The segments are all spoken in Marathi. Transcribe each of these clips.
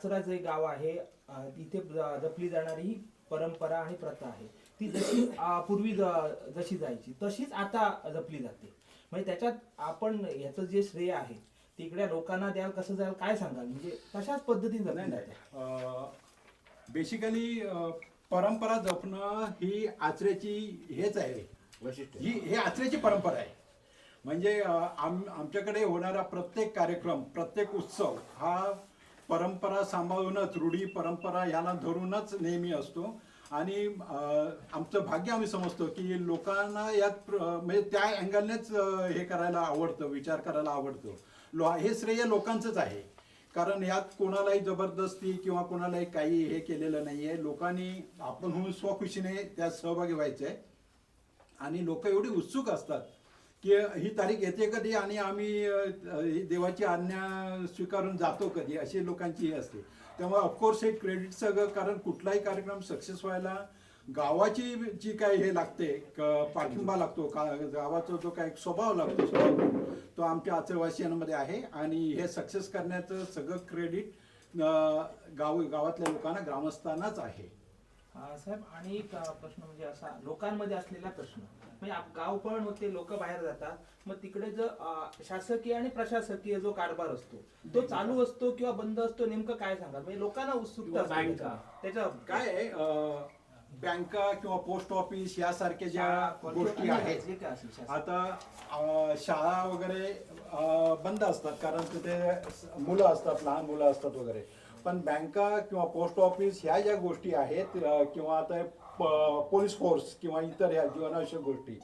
आचरा जे गाव आहे. तिथे जपली जाणारी ही परंपरा आणि प्रथा आहे. ती जशी पूर्वी जशी जायची तशीच आता जपली जाते. म्हणजे त्याच्यात आपण याचं जे श्रेय आहे तिकडे लोकांना द्याल कसं द्याल काय सांगाल? म्हणजे तशाच पद्धतीने नाही बेसिकली परंपरा जपणं ही आचऱ्याची हेच आहे. वैशिष्ट्य. ही हे आचऱ्याची परंपरा आहे. म्हणजे आम आमच्याकडे होणारा प्रत्येक कार्यक्रम प्रत्येक उत्सव हा परंपरा सांभाळूनच रूढी परंपरा ह्याला धरूनच नेहमी असतो. आणि आमचं भाग्य आम्ही समजतो की लोकांना यात प्र- म्हणजे त्या अँगलनेच हे करायला आवडतं विचार करायला आवडतो. लो हे श्रेय लोकांचंच आहे. कारण यात कोणालाही जबरदस्ती किंवा कोणालाही काही हे केलेलं नाही आहे लोकांनी आपण होऊन स्वखुशीने त्यात सहभागी व्हायचं आहे आणि लोक एवढी उत्सुक असतात की ही तारीख येते कधी आणि आम्ही ही देवाची आज्ञा स्वीकारून जातो कधी अशी लोकांची ही असते. त्यामुळे ऑफकोर्स हे क्रेडिट सगळं कारण कुठलाही कार्यक्रम सक्सेस व्हायला गावाची जी काय हे लागते क- पाठिंबा लागतो का गावाचा जो काय स्वभाव लागतो स्वभाव तो आमच्या आचरवासियांमध्ये आहे आणि हे सक्सेस करण्याचं सगळं क्रेडिट गाव गावातल्या लोकांना ग्रामस्थांनाच आहे. साहेब आणि एक प्रश्न म्हणजे असा लोकांमध्ये असलेला प्रश्न. म्हणजे आप- गाव पण होते लोक बाहेर जातात. मग तिकडे जो अ, शासकीय आणि प्रशासकीय जो कारभार असतो तो चालू असतो किंवा बंद असतो नेमकं काय सांगाल? म्हणजे लोकांना उत्सुकता किंवा असते बँका. त्याच्या काय आहे अं, बँका किंवा पोस्ट ऑफिस यासारख्या ज्या शाळा, गोष्टी आहेत जे काय असेल शासकीय. आता अं, शाळा वगैरे अं, बंद असतात. कारण तिथे स- मुलं असतात लहान मुलं असतात वगैरे. पण बँका किंवा पोस्ट ऑफिस ह्या ज्या गोष्टी आहेत किंवा आता पोलीस फोर्स किंवा इतर ह्या जीवनावश्यक गोष्टी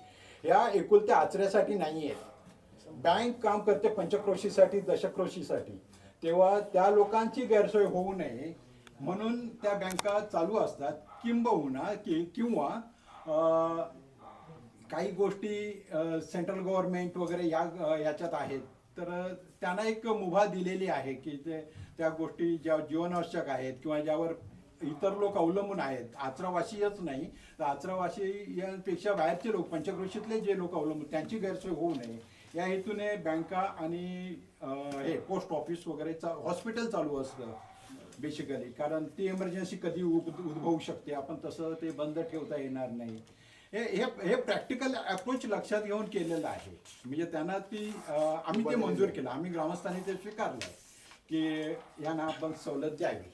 ह्या एकुलत्या आचऱ्यासाठी नाही आहेत बँक काम करते पंचक्रोशीसाठी दशक्रोशीसाठी. तेव्हा त्या लोकांची गैरसोय होऊ नये म्हणून त्या बँका चालू असतात किंबहुना की किंवा काही गोष्टी सेंट्रल गव्हर्नमेंट वगैरे या याच्यात आहेत. तर त्यांना एक मुभा दिलेली आहे की ते त्या गोष्टी ज्या जीवनावश्यक आहेत किंवा ज्यावर इतर लोक अवलंबून आहेत. आचरावासीच नाही. तर आचरावासी यांपेक्षा बाहेरचे लोक पंचक्रोशीतले जे लोक अवलंबून त्यांची गैरसोय होऊ नये. या हेतूने बँका आणि हे पोस्ट ऑफिस वगैरे चा हॉस्पिटल चालू असतं बेसिकली कारण ती इमर्जन्सी कधी उद- उद्भवू शकते. आपण तसं ते बंद ठेवता येणार नाही. हे हे हे प्रॅक्टिकल अप्रोच लक्षात घेऊन केलेलं आहे. म्हणजे त्यांना ती आम्ही ते मंजूर केलं. आम्ही ग्रामस्थांनी ते स्वीकारलं की यांना आपण सवलत द्यावी.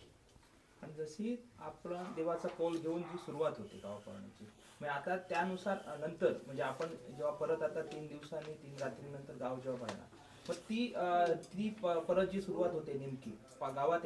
पण जशी आपण देवाचा कौल घेऊन जी सुरुवात होते गावापाळण्याची म्हणजे आता त्यानुसार नंतर म्हणजे आपण जेव्हा परत आता तीन दिवसांनी तीन रात्रीनंतर गाव जेव्हा पाळणार मग ती अ, ती परत जी सुरुवात होते नेमकी गावात